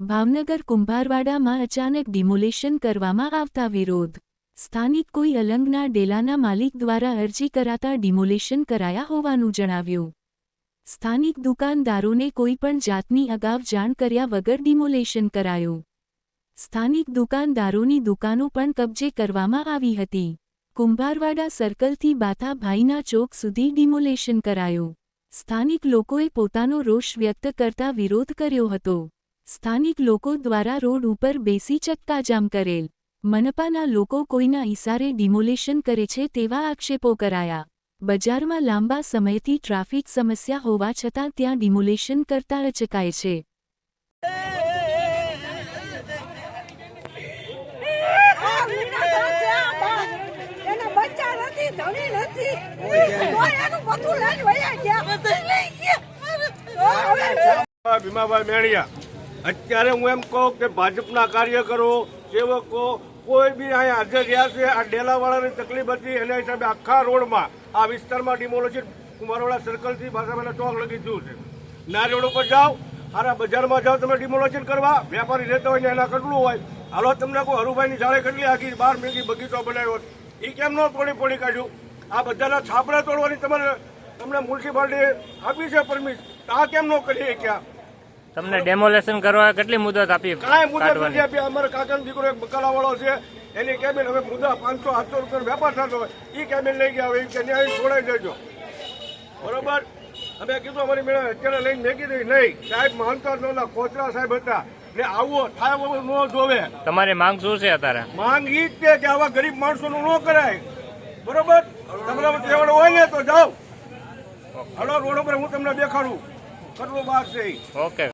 ભાવનગર કુંભારવાડામાં અચાનક ડિમોલેશન કરવામાં આવતા વિરોધ. સ્થાનિક કોઈ અલંગના ડેલાના માલિક દ્વારા અરજી કરાતા ડિમોલેશન કરાયા હોવાનું જણાવ્યું. સ્થાનિક દુકાનદારોને કોઈપણ જાતની અગાઉ જાણ કર્યા વગર ડિમોલેશન કરાયું. સ્થાનિક દુકાનદારોની દુકાનો પણ કબજે કરવામાં આવી હતી. કુંભારવાડા સર્કલથી બાથાભાઈના ચોક સુધી ડિમોલેશન કરાયું. સ્થાનિક લોકોએ પોતાનો રોષ વ્યક્ત કરતા વિરોધ કર્યો હતો. સ્થાનિક લોકો દ્વારા રોડ ઉપર બેસી ચક્કાજામ કરેલ. મનપાના લોકો કોઈના ઇશારે ડિમોલેશન કરે છે તેવા આક્ષેપો કરાયા. બજારમાં લાંબા સમયથી ટ્રાફિક સમસ્યા હોવા છતાં ત્યાં ડિમોલેશન કરતા અચકાય છે. ભીમાભાઈ મેણિયા. અત્યારે હું એમ કહું કે ભાજપના કાર્યકરો, સેવકો કોઈ બી અહીંયા હાજર રહ્યા છે, આ ડેલાવાળાની તકલીફ હતી, એના હિસાબે આખા રોડમાં, આ વિસ્તારમાં ડિમોલોજી કુમારવાડા સર્કલથી ભાષાવાળા ચોક લગી થયું છે. ના રોડ ઉપર જાઓ, હારા બજારમાં જાઓ, તમે ડિમોલેશન કરવા, વેપારી રહેતા હોય ને એના કેટલું હોય. હાલો, તમને કોઈ હરુભાઈની જાળે કેટલી આખી બાર મેગી બગીચો બનાવ્યો એ કેમ ન તોડી પોડી કાઢ્યું? આ બધાના છાપરા તોડવાની તમારે તમને મ્યુનિસિપાલિટી આપી છે પરમિટ આ કેમ ન કરીએ ક્યાં તમને ડેમોલેશન કરવા કેટલી મુદત આપી કાંઈ મુદત નથી આપી. અમારો કાકાનો દીકરો એક બકાલાવાળો છે. એની કેબિન હવે મુદ્દા પાંચસો આઠસો રૂપિયા વેપાર થતો હોય. એ કેબિન લઈ ગયા હવે કે ન્યાય છોડાઈ દેજો. બરોબર? અમે કીધું અમારી મેળા અત્યારે લઈને મેં દઈ. નહીં. સાહેબ માનતા નહોતા કોચરા સાહેબ હતા. ને આવો થાય ન જોવે. તમારી માંગ શું છે અત્યારે? માંગ ઈ જ છે કે આવા ગરીબ માણસોનું ન કરાય. બરોબર? તમારા કહેવાનું હોય ને તો જાઓ. હલો રોડ ઉપર હું તમને દેખાડું. કેટલું બાર છે ઓકે